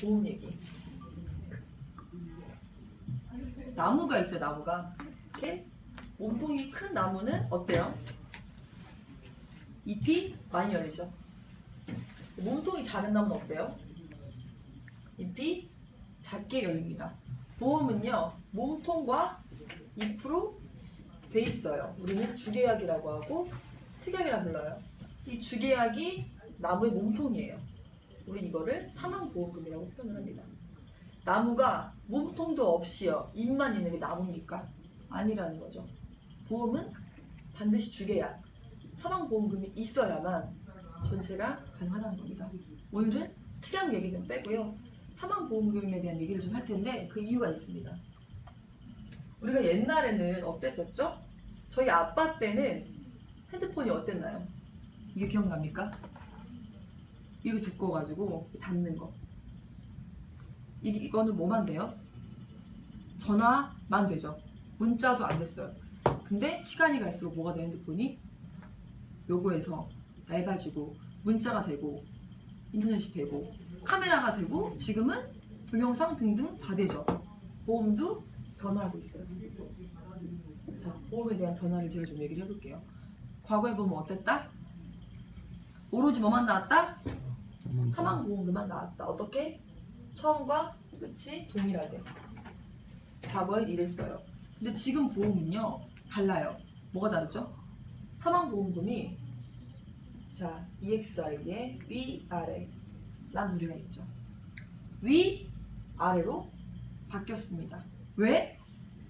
보험 얘기. 나무가 있어요, 나무가. 이렇게 몸통이 큰 나무는 어때요? 잎이 많이 열리죠. 몸통이 작은 나무는 어때요? 잎이 작게 열립니다. 보험은요, 몸통과 잎으로 돼 있어요. 우리는 주계약이라고 하고 특약이라 불러요. 이 주계약이 나무의 몸통이에요. 우리 이거를 사망보험금이라고 표현을 합니다. 나무가 몸통도 없이요, 잎만 있는 게 나무입니까? 아니라는 거죠. 보험은 반드시 주계약, 사망보험금이 있어야만 전체가 가능하다는 겁니다. 오늘은 특약 얘기는 빼고요. 사망보험금에 대한 얘기를 좀 할 텐데 그 이유가 있습니다. 우리가 옛날에는 어땠었죠? 저희 아빠 때는 핸드폰이 어땠나요? 이게 기억납니까? 이거 두꺼워가지고 닿는 거. 이, 이거는 뭐만 돼요? 전화만 되죠. 문자도 안 됐어요. 근데 시간이 갈수록 뭐가 돼 핸드폰이? 요거에서 얇아지고 문자가 되고 인터넷이 되고 카메라가 되고 지금은 동영상 등등 다 되죠. 보험도 변화하고 있어요. 자, 보험에 대한 변화를 제가 좀 얘기를 해볼게요. 과거에 보면 어땠다? 오로지 뭐만 나왔다? 사망보험금만 나왔다. 어떻게? 처음과 끝이 동일하게. 과거엔 이랬어요. 근데 지금 보험은요 달라요. 뭐가 다르죠? 사망보험금이 자 EXI의 위 아래 란 노래가 있죠. 위 아래로 바뀌었습니다. 왜?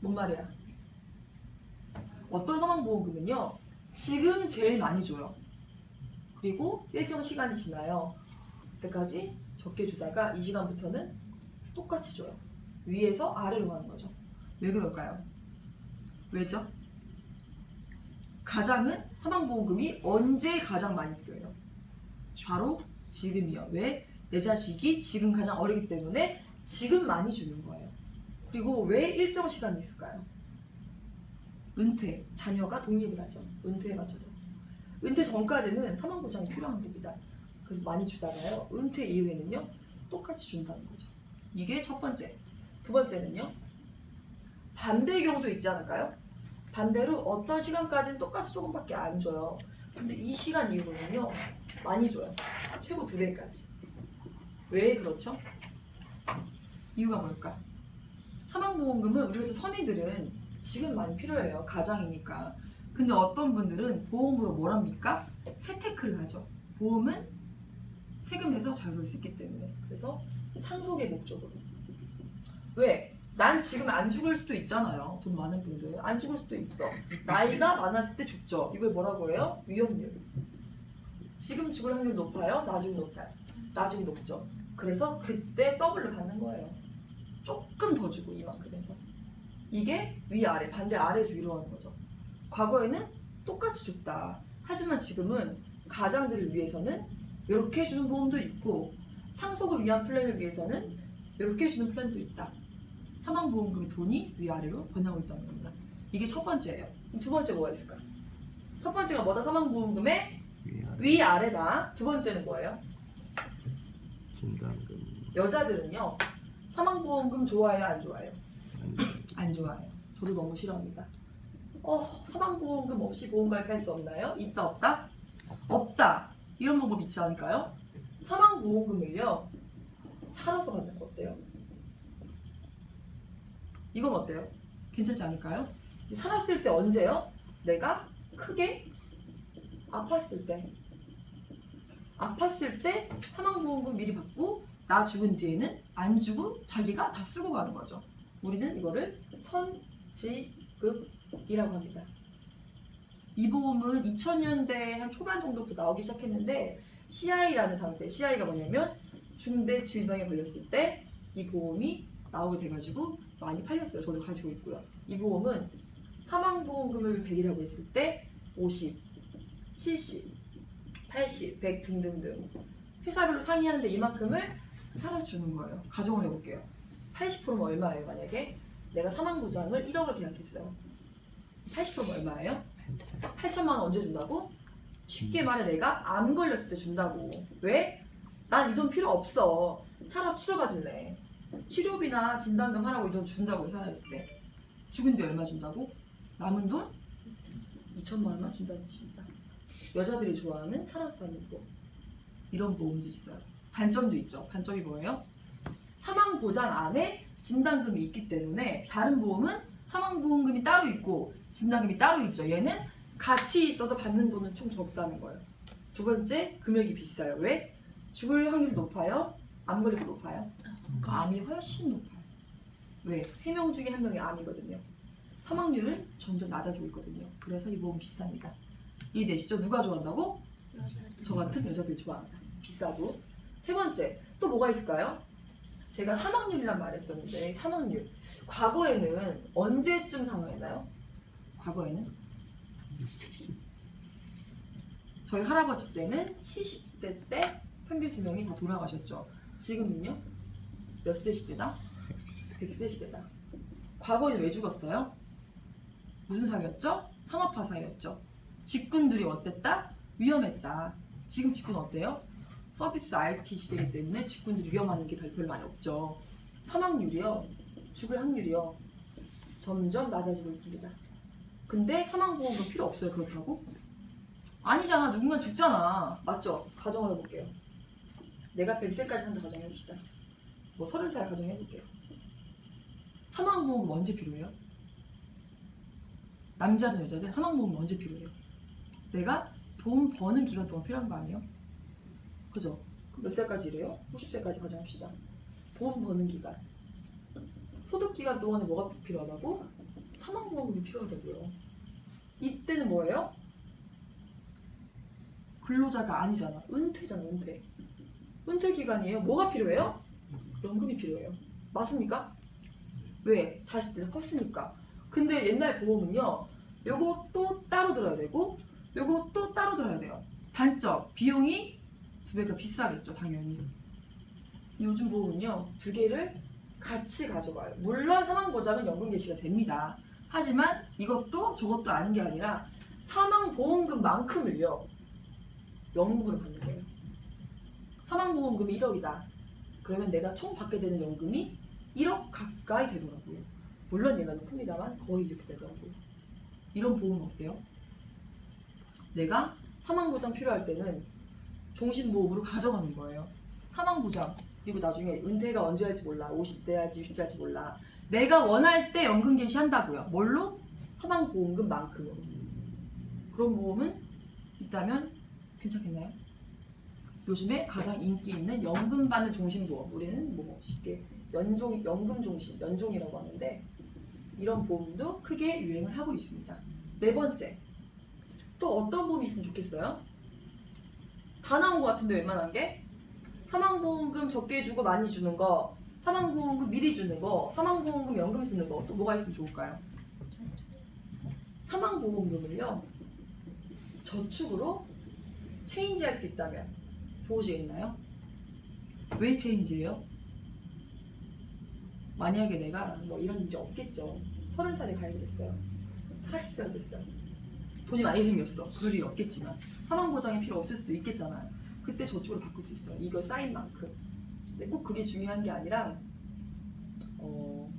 뭔 말이야? 어떤 사망보험금은요 지금 제일 많이 줘요. 그리고 일정 시간이 지나요. 그때까지 적게 주다가 이 시간부터는 똑같이 줘요. 위에서 아래로 가는 거죠. 왜 그럴까요? 왜죠? 가장은 사망보험금이 언제 가장 많이 필요해요? 바로 지금이요. 왜? 내 자식이 지금 가장 어리기 때문에 지금 많이 주는 거예요. 그리고 왜 일정 시간이 있을까요? 은퇴, 자녀가 독립을 하죠. 은퇴에 맞춰서. 은퇴 전까지는 사망보장이 필요한 겁니다. 그래서 많이 주다가요. 은퇴 이후에는요. 똑같이 준다는 거죠. 이게 첫 번째. 두 번째는요. 반대의 경우도 있지 않을까요? 반대로 어떤 시간까지는 똑같이 조금밖에 안 줘요. 근데 이 시간 이후로는요. 많이 줘요. 최고 두 배까지. 왜 그렇죠? 이유가 뭘까? 사망보험금은 우리 같은 서민들은 지금 많이 필요해요. 가장이니까. 근데 어떤 분들은 보험으로 뭘 합니까? 세테크를 하죠. 보험은 세금에서 자유로울 수 있기 때문에. 그래서 상속의 목적으로. 왜? 난 지금 안 죽을 수도 있잖아요. 돈 많은 분들. 안 죽을 수도 있어. 나이가 많았을 때 죽죠. 이걸 뭐라고 해요? 위험률. 지금 죽을 확률 높아요? 나중에 높아요? 나중에 높죠. 그래서 그때 더블로 받는 거예요. 조금 더 주고 이만큼 해서. 이게 위아래, 반대 아래에서 위로 하는 거죠. 과거에는 똑같이 줬다. 하지만 지금은 가장들을 위해서는 이렇게 해주는 보험도 있고 상속을 위한 플랜을 위해서는 이렇게 해주는 플랜도 있다. 사망보험금의 돈이 위아래로 변하고 있다는 겁니다. 이게 첫 번째예요. 두 번째 뭐가 있을까? 첫 번째가 뭐다? 사망보험금의 위아래 다. 두 번째는 뭐예요? 진단금 여자들은요 사망보험금 좋아해요 안 좋아해요? 안 좋아해요 저도 너무 싫어합니다 어 사망보험금 없이 보험 가입할 수 없나요? 있다 없다? 없다 이런 방법 있지 않을까요? 사망보험금을요 살아서 받는 거 어때요? 이건 어때요? 괜찮지 않을까요? 살았을 때 언제요? 내가 크게 아팠을 때 아팠을 때 사망보험금 미리 받고 나 죽은 뒤에는 안 주고 자기가 다 쓰고 가는 거죠. 우리는 이거를 선지급이라고 합니다. 이 보험은 2000년대 한 초반 정도부터 나오기 시작했는데 CI라는 상태, CI가 뭐냐면 중대 질병에 걸렸을 때 이 보험이 나오게 돼가지고 많이 팔렸어요. 저도 가지고 있고요. 이 보험은 사망보험금을 100이라고 했을 때 50, 70, 80, 100 등등등 회사별로 상의하는데 이만큼을 살아서 주는 거예요. 가정을 해볼게요. 80%면 얼마예요? 만약에 내가 사망보장을 1억을 계약했어요. 80%면 얼마예요? 8천만 원 언제 준다고? 쉽게 말해 내가 암 걸렸을 때 준다고. 왜? 난 이 돈 필요 없어. 살아서 치료받을래. 치료비나 진단금 하라고 이 돈 준다고 살아있을 때. 죽은 뒤 얼마 준다고? 남은 돈? 2천만 원만 준다는 뜻입니다. 여자들이 좋아하는 살아서 받는 보험. 이런 보험도 있어요. 단점도 있죠. 단점이 뭐예요? 사망 보장 안에 진단금이 있기 때문에 다른 보험은 사망보험금이 따로 있고 진단금이 따로 있죠. 얘는 같이 있어서 받는 돈은 좀 적다는 거예요. 두 번째, 금액이 비싸요. 왜? 죽을 확률이 높아요? 암 걸리가 높아요? 암이 훨씬 높아요. 왜? 세 명 중에 한 명이 암이거든요. 사망률은 점점 낮아지고 있거든요. 그래서 이 보험 비쌉니다. 이해되시죠? 누가 좋아한다고? 저 같은 여자들이 좋아한다. 비싸도. 세 번째, 또 뭐가 있을까요? 제가 사망률이란 말을 했었는데, 사망률. 과거에는 언제쯤 사망했나요? 과거에는? 저희 할아버지 때는 70대 때 평균 수명이 다 돌아가셨죠. 지금은요? 몇 세 시대다? 100세 시대다. 과거에는 왜 죽었어요? 무슨 사회였죠? 산업화 사회였죠. 직군들이 어땠다? 위험했다. 지금 직군 어때요? 서비스 IT 시대이기 때문에 직군들이 위험한 게 별- 별로 많이 없죠. 사망률이요, 죽을 확률이요, 점점 낮아지고 있습니다. 근데 사망보험은 필요 없어요. 그렇다고? 아니잖아. 누군가 죽잖아. 맞죠? 가정을 해볼게요. 내가 100세까지 산다 가정해봅시다. 뭐 30살 가정해볼게요. 사망보험은 언제 필요해요? 남자든 여자든 사망보험은 언제 필요해요? 내가 돈 버는 기간 동안 필요한 거 아니에요? 그죠? 몇 살까지 일해요? 50세까지 가정합시다. 돈 버는 기간. 소득 기간 동안에 뭐가 필요하다고? 사망보험이 필요하다고요. 이때는 뭐예요? 근로자가 아니잖아. 은퇴잖아, 은퇴. 은퇴 기간이에요. 뭐가 필요해요? 연금이 필요해요. 맞습니까? 왜? 자식들 컸으니까. 근데 옛날 보험은요, 요것도 따로 들어야 되고, 요것도 따로 들어야 돼요. 단점, 비용이 두 배가 비싸겠죠, 당연히. 요즘 보험은요, 두 개를 같이 가져가요. 물론 사망보장은 연금 개시가 됩니다. 하지만 이것도 저것도 아닌 게 아니라 사망보험금만큼을요, 연금으로 받는 거예요. 사망보험금이 1억이다. 그러면 내가 총 받게 되는 연금이 1억 가까이 되더라고요. 물론 얘가 좀 큽니다만 거의 이렇게 되더라고요. 이런 보험은 어때요? 내가 사망보장 필요할 때는 종신보험으로 가져가는 거예요. 사망보장 그리고 나중에 은퇴가 언제 할지 몰라 50대 할지 60대 할지 몰라 내가 원할 때 연금 개시한다고요. 뭘로? 사망보험금만큼으로. 그런 보험은 있다면 괜찮겠나요? 요즘에 가장 인기 있는 연금 받는 종신보험 우리는 뭐 쉽게 연종 연금 종신 연종이라고 하는데 이런 보험도 크게 유행을 하고 있습니다. 네 번째 또 어떤 보험이 있으면 좋겠어요? 다 나온 것 같은데 웬만한 게 사망보험금 적게 주고 많이 주는 거 사망보험금 미리 주는 거 사망보험금 연금 쓰는 거 또 뭐가 있으면 좋을까요? 사망보험금을요 저축으로 체인지할 수 있다면 좋으시겠나요? 왜 체인지예요? 만약에 내가 뭐 이런 일이 없겠죠. 서른 살에 가게 됐어요. 40세가 됐어요. 돈이 많이 생겼어. 그럴 일 없겠지만 사망 보장이 필요 없을 수도 있겠잖아요. 그때 저축으로 바꿀 수 있어요. 이거 쌓인 만큼. 근데 꼭 그게 중요한 게 아니라 어,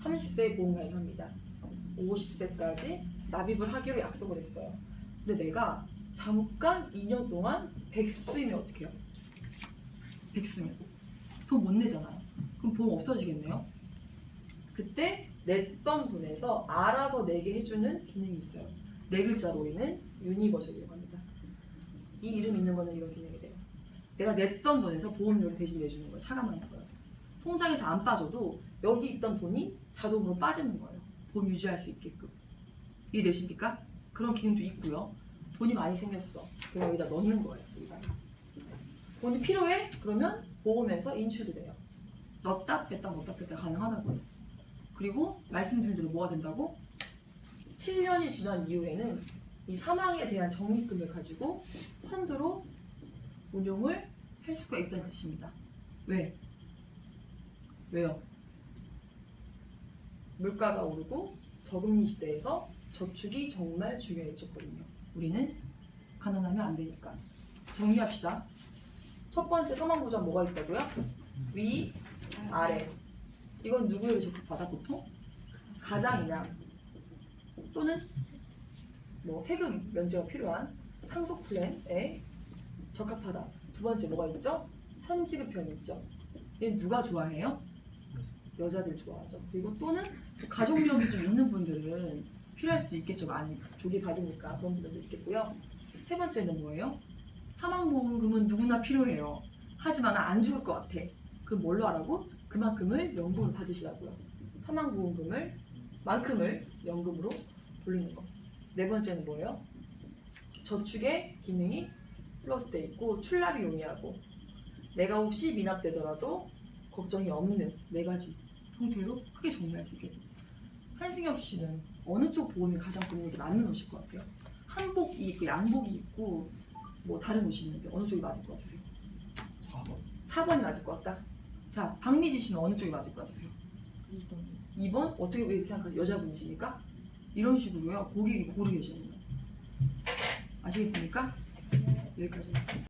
30세에 보험 가입 합니다. 50세까지 납입을 하기로 약속을 했어요. 근데 내가 잠깐 2년 동안 백수이면 어떡해요? 백수면 돈 못 내잖아요. 그럼 보험 없어지겠네요. 그때 냈던 돈에서 알아서 내게 해주는 기능이 있어요. 네 글자로 있는 유니버셜이라고 합니다. 이 이름 있는 거는 이런 기능이 돼요. 내가 냈던 돈에서 보험료를 대신 내주는 거예요. 차감하는 거예요. 통장에서 안 빠져도 여기 있던 돈이 자동으로 빠지는 거예요. 보험 유지할 수 있게끔. 이해되십니까? 그런 기능도 있고요. 돈이 많이 생겼어. 그럼 여기다 넣는 거예요. 우리가. 돈이 필요해? 그러면 보험에서 인출이 돼요. 넣었다 뺐다 넣었다 뺐다 가능하다고요. 그리고 말씀드린 대로 뭐가 된다고? 7년이 지난 이후에는 이 사망에 대한 적립금을 가지고 펀드로 운용을 할 수가 있다는 뜻입니다. 왜? 왜요? 물가가 오르고 저금리 시대에서 저축이 정말 중요해졌거든요. 우리는 가난하면 안 되니까. 정리합시다. 첫 번째 사망보장 뭐가 있다고요? 위, 아래. 이건 누구에게 적합하다 보통? 가장이나 또는 뭐 세금 면제가 필요한 상속 플랜에 적합하다. 두 번째 뭐가 있죠? 선지급편이 있죠. 얘는 누가 좋아해요? 여자들 좋아하죠. 그리고 또는 또 가족력이 좀 있는 분들은 필요할 수도 있겠죠. 많이 조기 받으니까 그런 분들도 있겠고요. 세 번째는 뭐예요? 사망보험금은 누구나 필요해요. 하지만 안 죽을 것 같아. 그럼 뭘로 하라고? 그만큼을 연금을 받으시라고요. 사망보험금을 만큼을 연금으로 돌리는 거. 네 번째는 뭐예요? 저축의 기능이 플러스돼 있고 출납이 용이하고 내가 혹시 미납되더라도 걱정이 없는 네 가지 형태로 크게 정리할 수 있겠다. 한승엽 씨는 어느 쪽 보험이 가장 본인에게 맞는 옷일 것 같아요? 한복이 있고 양복이 있고 뭐 다른 옷이 있는데 어느 쪽이 맞을 것 같으세요? 4번 4번이 맞을 것 같다. 자, 박미지 씨는 어느 쪽이 맞을 것 같으세요? 2번. 2번? 어떻게 생각하세요? 여자분이시니까? 이런 식으로요. 고객이 고르게 되시는 거예요. 아시겠습니까? 여기까지 하겠습니다.